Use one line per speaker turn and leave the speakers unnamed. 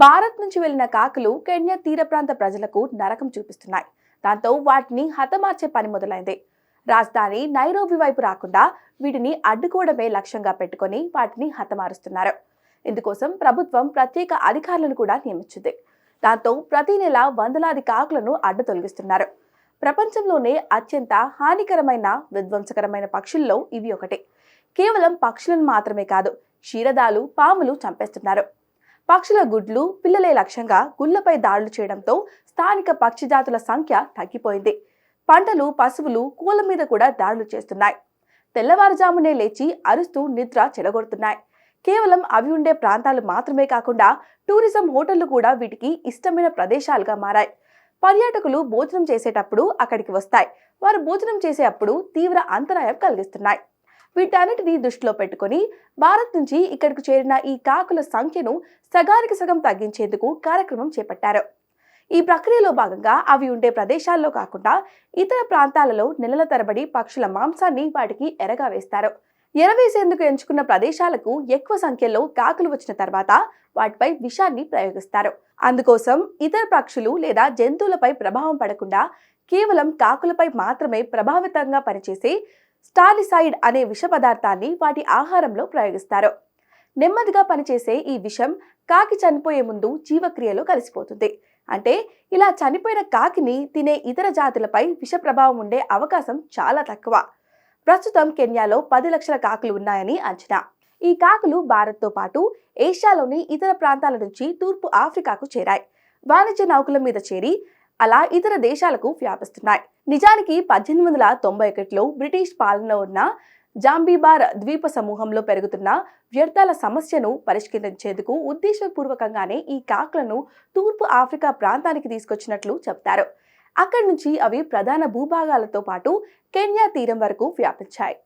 భారత్ నుంచి వెళ్ళిన కాకులు కెన్యా తీర ప్రాంత ప్రజలకు నరకం చూపిస్తున్నాయి. దాంతో వాటిని హతమార్చే పని మొదలైంది. రాజధాని నైరోబి వైపు రాకుండా వీటిని అడ్డుకోవడమే లక్ష్యంగా పెట్టుకొని వాటిని హతమారుస్తున్నారు. ఇందుకోసం ప్రభుత్వం ప్రత్యేక అధికారులను కూడా నియమించింది. దాంతో ప్రతి నెల వందలాది కాకులను అడ్డు తొలగిస్తున్నారు. ప్రపంచంలోనే అత్యంత హానికరమైన విధ్వంసకరమైన పక్షుల్లో ఇవి ఒకటి. కేవలం పక్షులను మాత్రమే కాదు క్షీరదాలు పాములు చంపేస్తున్నారు. పక్షుల గుడ్లు పిల్లలే లక్ష్యంగా గుళ్ళపై దాడులు చేయడంతో స్థానిక పక్షి జాతుల సంఖ్య తగ్గిపోయింది. పంటలు పశువులు కూల మీద కూడా దాడులు చేస్తున్నాయి. తెల్లవారుజామునే లేచి అరుస్తూ నిద్ర చెడగొడుతున్నాయి కేవలం అవి ఉండే ప్రాంతాలు మాత్రమే కాకుండా టూరిజం హోటళ్ళు కూడా వీటికి ఇష్టమైన ప్రదేశాలుగా మారాయి. పర్యాటకులు భోజనం చేసేటప్పుడు అక్కడికి వస్తాయి. వారు భోజనం చేసేటప్పుడు తీవ్ర అంతరాయం కలిగిస్తున్నాయి. వీటన్నిటిని దృష్టిలో పెట్టుకొని భారత్ నుంచి ఇక్కడికి చేరిన ఈ కాకుల సంఖ్యను సగానికి సగం తగ్గించేందుకు కార్యక్రమం చేపట్టారు. ఈ ప్రక్రియలో భాగంగా అవి ఉండే ప్రదేశాల్లో కాకుండా ఇతర ప్రాంతాలలో నెలల తరబడి పక్షుల మాంసాన్ని వాటికి ఎరగా వేస్తారు. ఎరవేసేందుకు ఎంచుకున్న ప్రదేశాలకు ఎక్కువ సంఖ్యలో కాకులు వచ్చిన తర్వాత వాటిపై విషాన్ని ప్రయోగిస్తారు. అందుకోసం ఇతర పక్షులు లేదా జంతువులపై ప్రభావం పడకుండా కేవలం కాకులపై మాత్రమే ప్రభావితంగా పనిచేసే స్టాలిసైడ్ అనే విష పదార్థాన్ని వాటి ఆహారంలో ప్రయోగిస్తారు. నెమ్మదిగా పనిచేసే ఈ విషం కాకి చనిపోయే ముందు జీవక్రియలో కలిసిపోతుంది. అంటే ఇలా చనిపోయిన కాకిని తినే ఇతర జాతులపై విష ప్రభావం ఉండే అవకాశం చాలా తక్కువ. ప్రస్తుతం కెన్యాలో పది లక్షల కాకులు ఉన్నాయని అంచనా. ఈ కాకులు భారత్తో పాటు ఏషియాలోని ఇతర ప్రాంతాల నుంచి తూర్పు ఆఫ్రికాకు చేరాయి. వాణిజ్య నౌకల మీద చేరి అలా ఇతర దేశాలకు వ్యాపిస్తున్నాయి. నిజానికి పద్దెనిమిది వందల తొంభై ఒకటిలో బ్రిటిష్ పాలనలో ఉన్న జాంబీబార్ ద్వీప సమూహంలో పెరుగుతున్న వ్యర్థాల సమస్యను పరిష్కరించేందుకు ఉద్దేశపూర్వకంగానే ఈ కాకులను తూర్పు ఆఫ్రికా ప్రాంతానికి తీసుకొచ్చినట్లు చెప్తారు. అక్కడి నుంచి అవి ప్రధాన భూభాగాలతో పాటు కెన్యా తీరం వరకు వ్యాపించాయి.